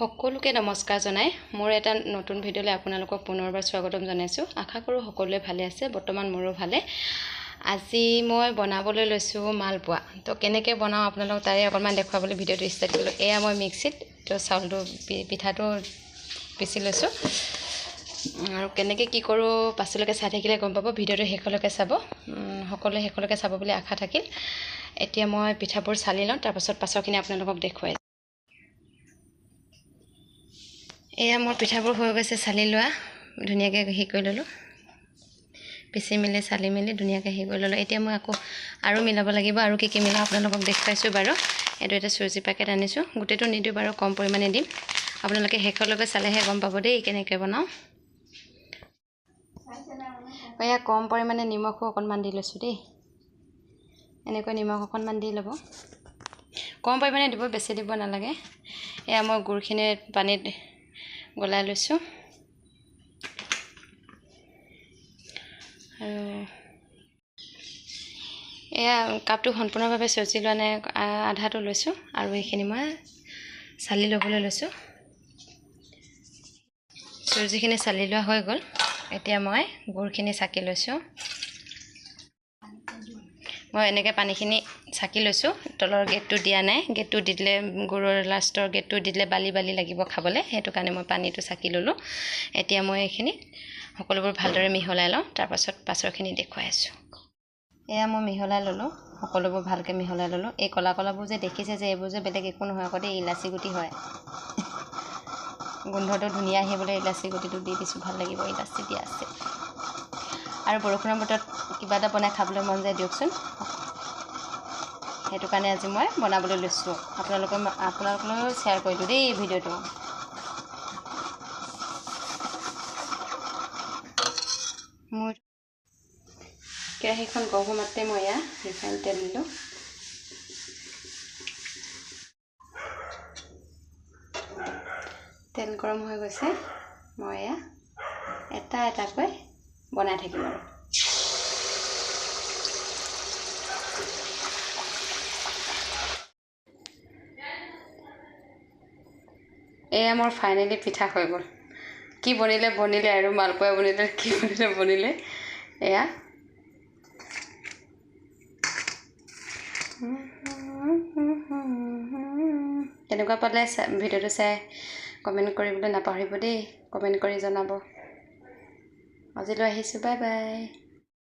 সকলোকে নমস্কাৰ জনাই মোৰ এটা নতুন ভিডিঅ'লৈ আপোনালোকক পুনৰবাৰ স্বাগতম জনাইছোঁ। আশা কৰোঁ সকলোৱে ভালে আছে বৰ্তমান মোৰো ভালে। আজি মই বনাবলৈ লৈছোঁ মালপোৱা। তো কেনেকৈ বনাওঁ আপোনালোকক তাৰে অকণমান দেখুৱাবলৈ ভিডিঅ'টো ষ্টাৰ্ট কৰিলোঁ। এয়া মই মিক্সিত তো চাউলটো পিঠাটো পিচি লৈছোঁ। আৰু কেনেকৈ কি কৰোঁ পাছলৈকে চাই থাকিলে গম পাব ভিডিঅ'টো শেষলৈকে চাব। সকলোৱে শেষলৈকে চাব বুলি আশা থাকিল। এতিয়া মই পিঠাবোৰ চালি লওঁ তাৰপাছত পাছৰখিনি আপোনালোকক দেখুৱাই এয়া মোৰ পিঠাবোৰ হৈ গৈছে চালি লোৱা। ধুনীয়াকৈ হেৰি কৰি ল'লোঁ। পিচি মেলি চালি মেলি ধুনীয়াকৈ হেৰি কৰি ল'লোঁ। এতিয়া মই আকৌ আৰু মিলাব লাগিব। আৰু কি কি মিলাওঁ আপোনালোকক দেখুৱাইছোঁ বাৰু। এইটো এটা চুজি পেকেট আনিছোঁ। গোটেইটো নিদিওঁ বাৰু কম পৰিমাণে দিম। আপোনালোকে শেষলৈকে চালেহে গম পাব দেই কেনেকৈ বনাওঁ। এয়া কম পৰিমাণে নিমখো অকণমান দি লৈছোঁ দেই। এনেকৈ নিমখ অকণমান দি ল'ব। কম পৰিমাণে দিব বেছি দিব নালাগে। এয়া মই গুড়খিনি পানীত গলাই লৈছোঁ আৰু এয়া কাপটো সম্পূৰ্ণভাৱে চজি লোৱা নাই আধাটো লৈছোঁ আৰু এইখিনি মই চালি ল'বলৈ লৈছোঁ। চুজিখিনি চালি লোৱা হৈ গ'ল। এতিয়া মই গুড়খিনি চাকি লৈছোঁ। মই এনেকৈ পানীখিনি চাকি লৈছোঁ। তলৰ গেটটো দিয়া নাই। গেটটো দি দিলে গুড়ৰ লাষ্টৰ গেটটো দি দিলে বালি বালি লাগিব খাবলৈ। সেইটো কাৰণে মই পানীটো চাকি ল'লোঁ। এতিয়া মই এইখিনি সকলোবোৰ ভালদৰে মিহলাই লওঁ। তাৰপাছত পাছৰখিনি দেখুৱাই আছোঁ। এয়া মই মিহলাই ল'লোঁ। সকলোবোৰ ভালকৈ মিহলাই ল'লোঁ। এই ক'লা ক'লাবোৰ যে দেখিছে যে এইবোৰ যে বেলেগ একো নহয় আকৌ দেই ইলাচি গুটি হয়। গোন্ধটো ধুনীয়া আহিবলৈ ইলাচি গুটিটো দি দিছোঁ। ভাল লাগিব ইলাচি দিয়া আছে। আৰু বৰষুণৰ বতৰত কিবা এটা বনাই খাবলৈ মন যায় দিয়কচোন। সেইটো কাৰণে আজি মই বনাবলৈ লৈছোঁ। আপোনালোকৰ আপোনালোকলৈও শ্বেয়াৰ কৰিলোঁ দেই এই ভিডিঅ'টো। মোৰ কেৰাহীখন গৰম হোৱাতে মই এয়া ৰিফাইন তেল দিলোঁ। তেল গৰম হৈ গৈছে। মই এটা এটাকৈ বনাই থাকিম আৰু। এয়া মোৰ ফাইনেলি পিঠা হৈ গ'ল। কি বনিলে বনিলে আৰু মালপোৱা বনিলে কি বনিলে বনিলে এয়া। কেনেকুৱা পালে ভিডিঅ'টো চাই কমেণ্ট কৰিবলৈ নাপাহৰিব দেই। কমেণ্ট কৰি জনাব। Auf Wiederhören, bye bye.